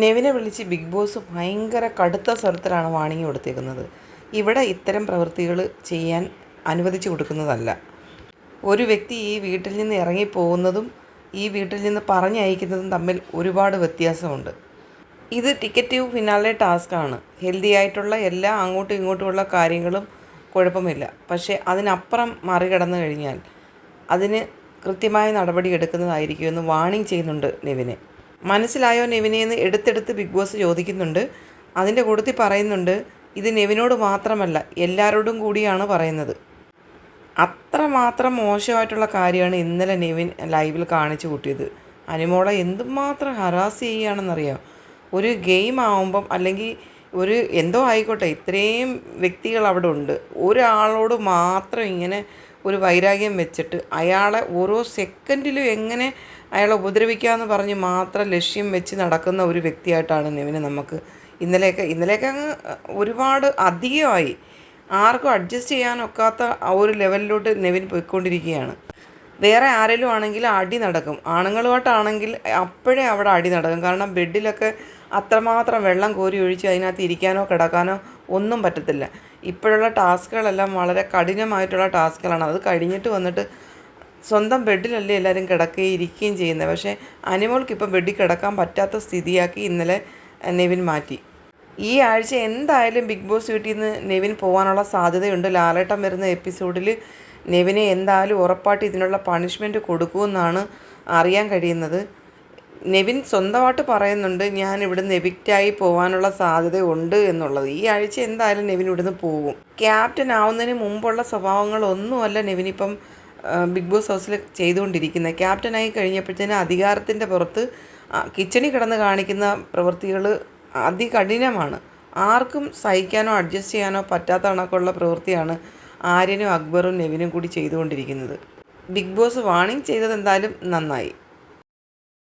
നെവിനെ വിളിച്ച് big boss ഭയങ്കര കടുത്ത സ്വരത്തിലാണ് വാണിംഗ് കൊടുത്തിരിക്കുന്നത് ഇവിടെ ഇത്തരം പ്രവൃത്തികൾ ചെയ്യാൻ അനുവദിച്ചു കൊടുക്കുന്നതല്ല. ഒരു വ്യക്തി ഈ വീട്ടിൽ നിന്ന് ഇറങ്ങിപ്പോകുന്നതും ഈ വീട്ടിൽ നിന്ന് പറഞ്ഞയക്കുന്നതും തമ്മിൽ ഒരുപാട് വ്യത്യാസമുണ്ട്. ഇത് ടിക്കറ്റീവ് ഫിനാലെ ടാസ്ക്കാണ് ഹെൽത്തി ആയിട്ടുള്ള എല്ലാ അങ്ങോട്ടും ഇങ്ങോട്ടുമുള്ള കാര്യങ്ങളും കുഴപ്പമില്ല. പക്ഷേ അതിനപ്പുറം മറികടന്നു കഴിഞ്ഞാൽ അതിന് കൃത്യമായ നടപടി എടുക്കുന്നതായിരിക്കുമെന്ന് വാണിംഗ് ചെയ്യുന്നുണ്ട് നെവിനെ. മനസ്സിലായോ നെവിനെ എന്ന് എടുത്തെടുത്ത് ബിഗ് ബോസ് ചോദിക്കുന്നുണ്ട്. അതിന്റെ കൂട്ടത്തിൽ പറയുന്നുണ്ട് ഇത് നെവിനോട് മാത്രമല്ല എല്ലാവരോടും കൂടിയാണ് പറയുന്നത്. അത്രമാത്രം മോശമായിട്ടുള്ള കാര്യമാണ് ഇന്നലെ നെവിൻ ലൈവിൽ കാണിച്ചു കൂട്ടിയത്. അനുമോളെ എന്തുമാത്രം ഹറാസ് ചെയ്യുകയാണെന്നറിയാം. ഒരു ഗെയിം ആവുമ്പം അല്ലെങ്കിൽ ഒരു എന്തോ ആയിക്കോട്ടെ ഇത്രയും വ്യക്തികൾ അവിടെ ഉണ്ട്. ഒരാളോട് മാത്രം ഇങ്ങനെ ഒരു വൈരാഗ്യം വെച്ചിട്ട് അയാളെ ഓരോ സെക്കൻഡിലും എങ്ങനെ അയാളെ ഉപദ്രവിക്കാമെന്ന് പറഞ്ഞ് മാത്രം ലക്ഷ്യം വെച്ച് നടക്കുന്ന ഒരു വ്യക്തിയായിട്ടാണ് നെവിനെ നമുക്ക് ഇന്നലെയൊക്കെ ഇന്നലെയൊക്കെ അങ്ങ് ഒരുപാട് അധികമായി. ആർക്കും അഡ്ജസ്റ്റ് ചെയ്യാനൊക്കാത്ത ആ ഒരു ലെവലിലോട്ട് നെവിൻ പോയിക്കൊണ്ടിരിക്കുകയാണ്. വേറെ ആരെങ്കിലും ആണെങ്കിൽ അടി നടക്കും. ആണുങ്ങളുമായിട്ടാണെങ്കിൽ അപ്പോഴേ അവിടെ അടി നടക്കും. കാരണം ബെഡിലൊക്കെ അത്രമാത്രം വെള്ളം കോരി ഒഴിച്ച് അതിനകത്ത് ഇരിക്കാനോ കിടക്കാനോ ഒന്നും പറ്റത്തില്ല. ഇപ്പോഴുള്ള ടാസ്കുകളെല്ലാം വളരെ കഠിനമായിട്ടുള്ള ടാസ്കുകളാണ്. അത് കഴിഞ്ഞിട്ട് വന്നിട്ട് സ്വന്തം ബെഡിലല്ലേ എല്ലാവരും കിടക്കുകയും ഇരിക്കുകയും ചെയ്യുന്നത്. പക്ഷേ അനിമോൾക്ക് ഇപ്പം ബെഡിൽ കിടക്കാൻ പറ്റാത്ത സ്ഥിതിയാക്കി ഇന്നലെ നെവിൻ മാറ്റി. ഈ ആഴ്ച എന്തായാലും ബിഗ് ബോസ് വീട്ടിൽ നിന്ന് നെവിൻ പോകാനുള്ള സാധ്യതയുണ്ട്. ലാലേട്ടം വരുന്ന എപ്പിസോഡിൽ നെവിനെ എന്തായാലും ഉറപ്പായിട്ട് ഇതിനുള്ള പണിഷ്മെന്റ് കൊടുക്കുമെന്നാണ് അറിയാൻ കഴിയുന്നത്. നെവിൻ സ്വന്തമായിട്ട് പറയുന്നുണ്ട് ഞാൻ ഇവിടുന്ന് എവിക്റ്റായി പോകാനുള്ള സാധ്യത ഉണ്ട് എന്നുള്ളത്. ഈ ആഴ്ച എന്തായാലും നെവിൻ ഇവിടുന്ന് പോകും. ക്യാപ്റ്റൻ ആവുന്നതിന് മുമ്പുള്ള സ്വഭാവങ്ങളൊന്നുമല്ല നെവിൻ ഇപ്പം ബിഗ് ബോസ് ഹൗസിൽ ചെയ്തുകൊണ്ടിരിക്കുന്നത്. ക്യാപ്റ്റനായി കഴിഞ്ഞപ്പോഴത്തേന് അധികാരത്തിന്റെ പുറത്ത് കിച്ചണി കിടന്ന് കാണിക്കുന്ന പ്രവൃത്തികൾ അതികഠിനമാണ്. ആർക്കും സഹിക്കാനോ അഡ്ജസ്റ്റ് ചെയ്യാനോ പറ്റാത്ത കണക്കുള്ള പ്രവൃത്തിയാണ് ആര്യനും അക്ബറും നെവിനും കൂടി ചെയ്തുകൊണ്ടിരിക്കുന്നത്. ബിഗ് ബോസ് വാണിംഗ് ചെയ്തത് എന്തായാലും നന്നായി.